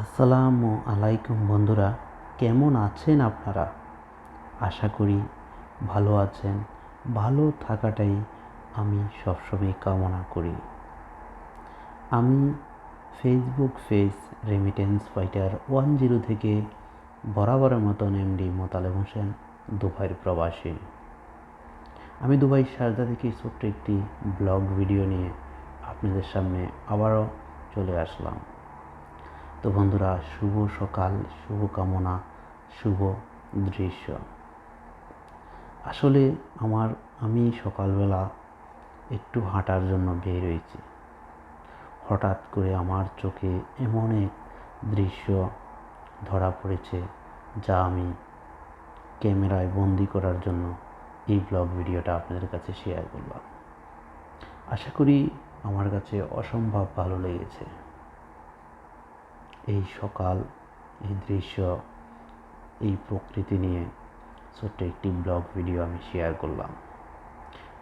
আসসালামু আলাইকুম বন্ধুরা, কেমন আছেন আপনারা? আশা করি ভালো আছেন, ভালো থাকাটাই আমি সবসময় কামনা করি। আমি Facebook page remittance fighter one zero থেকে বরাবরের মতন এমডি মোতালেব হোসেন, দুবাইয়ের প্রবাসী। আমি দুবাই সারদা থেকে ছোট্ট একটি ব্লগ ভিডিও নিয়ে আপনাদের সামনে আবারও চলে আসলাম। তো বন্ধুরা, শুভ সকাল, শুভ কামনা, শুভ দৃশ্য। আসলে আমার, আমি সকালবেলা একটু হাঁটার জন্য বের হয়েছি। হঠাৎ করে আমার চোখে এমন এক দৃশ্য ধরা পড়েছে, যা আমি ক্যামেরায় বন্দি করার জন্য এই ব্লগ ভিডিওটা আপনাদের কাছে শেয়ার করলাম। আশা করি আমার কাছে অসম্ভব ভালো লেগেছে। এই সকাল, এই দৃশ্য, এই প্রকৃতি নিয়ে ছোট্ট একটি ব্লগ ভিডিও আমি শেয়ার করলাম।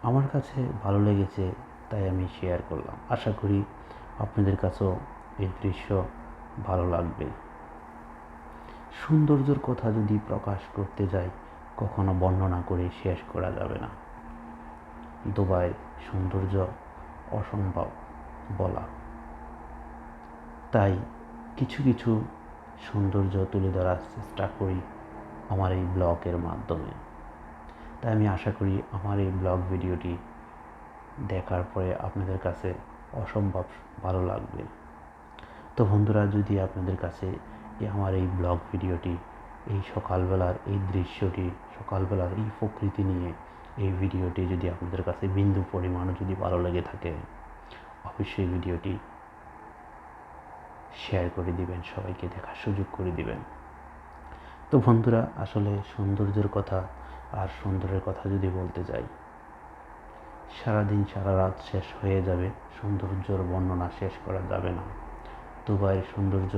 আমার কাছে ভালো লেগেছে, তাই আমি শেয়ার করলাম। আশা করি আপনাদের কাছেও এই দৃশ্য ভালো লাগবে। সৌন্দর্যর কথা যদি প্রকাশ করতে যাই, কখনো বর্ণনা করে শেষ করা যাবে না। দুবাই সৌন্দর্য অসম্ভব বলা। তাই কিছু কিছু সৌন্দর্য তুলে ধরার চেষ্টা করি আমার এই ব্লগের মাধ্যমে। তাই আমি আশা করি আমার এই ব্লগ ভিডিওটি দেখার পরে আপনাদের কাছে অসম্ভব ভালো লাগবে। তো বন্ধুরা, যদি আপনাদের কাছে আমার এই ব্লগ ভিডিওটি, এই সকালবেলার এই দৃশ্যটি, সকালবেলার এই প্রকৃতি নিয়ে এই ভিডিওটি যদি আপনাদের কাছে বিন্দু পরিমাণও যদি ভালো লেগে থাকে, অবশ্যই ভিডিওটি শেয়ার করে দিবেন, সবাইকে দেখার সুযোগ করে দিবেন। তো বন্ধুরা, আসলে সৌন্দর্যের কথা আর সুন্দরের কথা যদি বলতে যাই, সারাদিন সারা রাত শেষ হয়ে যাবে, সৌন্দর্যর বর্ণনা শেষ করা যাবে না। দুবাইয়ের সৌন্দর্য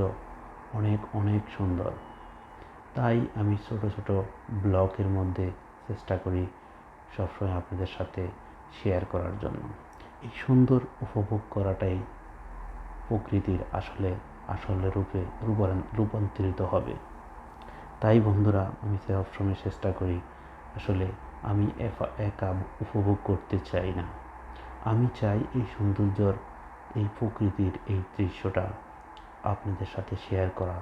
অনেক অনেক সুন্দর। তাই আমি ছোট ছোট ব্লকের মধ্যে চেষ্টা করি সবসময় আপনাদের সাথে শেয়ার করার জন্য। এই সুন্দর উপভোগ করাটাই প্রকৃতির আসলে আসলে রূপে রূপান্তরিত হবে। তাই বন্ধুরা, আমি সবসময় চেষ্টা করি, আসলে আমি একা উপভোগ করতে চাই না। আমি চাই এই সৌন্দর্যর, এই প্রকৃতির এই দৃশ্যটা আপনাদের সাথে শেয়ার করা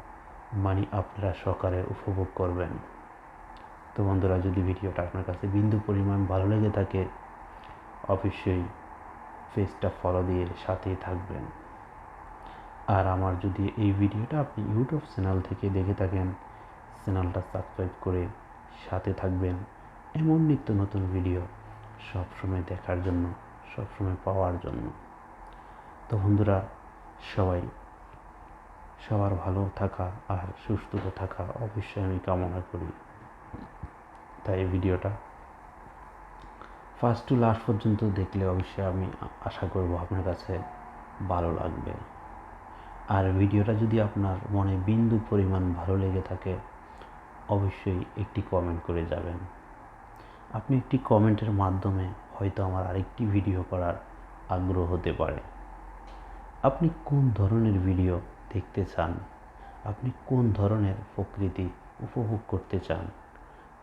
মানে আপনারা সকালে উপভোগ করবেন। তো বন্ধুরা, যদি ভিডিওটা আপনার কাছে বিন্দু পরিমাণ ভালো লেগে থাকে, অবশ্যই পেজটা ফলো দিয়ে সাথেই থাকবেন। আর আমার যদি এই ভিডিওটা আপনি ইউটিউব চ্যানেল থেকে দেখে থাকেন, চ্যানেলটা সাবস্ক্রাইব করে সাথে থাকবেন। এমন নিত্য নতুন ভিডিও সবসময় দেখার জন্য, সবসময় পাওয়ার জন্য। তো বন্ধুরা, সবাই, সবার ভালো থাকা আর সুস্থ থাকা অবশ্যই আমি কামনা করি। তাই ভিডিওটা ফার্স্ট টু লাস্ট পর্যন্ত দেখলে অবশ্যই আমি আশা করব আপনার কাছে ভালো লাগবে। আর ভিডিওটা যদি আপনার মনে বিন্দু পরিমাণ ভালো লেগে থাকে, অবশ্যই একটি কমেন্ট করে যাবেন। আপনি একটি কমেন্টের মাধ্যমে হয়তো আমার আরেকটি ভিডিও করার আগ্রহ হতে পারে। আপনি কোন ধরনের ভিডিও দেখতে চান? আপনি কোন ধরনের প্রকৃতি উপভোগ করতে চান?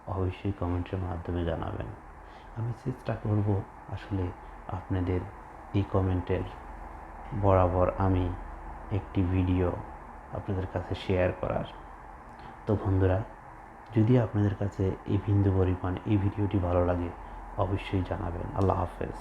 অবশ্যই কমেন্টের মাধ্যমে জানাবেন। আমি চেষ্টা করব আসলে আপনাদের এই কমেন্টের বরাবর আমি একটি ভিডিও আপনাদের কাছে শেয়ার করার। তো বন্ধুরা, যদি আপনাদের কাছে এই বিন্দু পরিমাণ এই ভিডিওটি ভালো লাগে, অবশ্যই জানাবেন। আল্লাহ হাফেজ।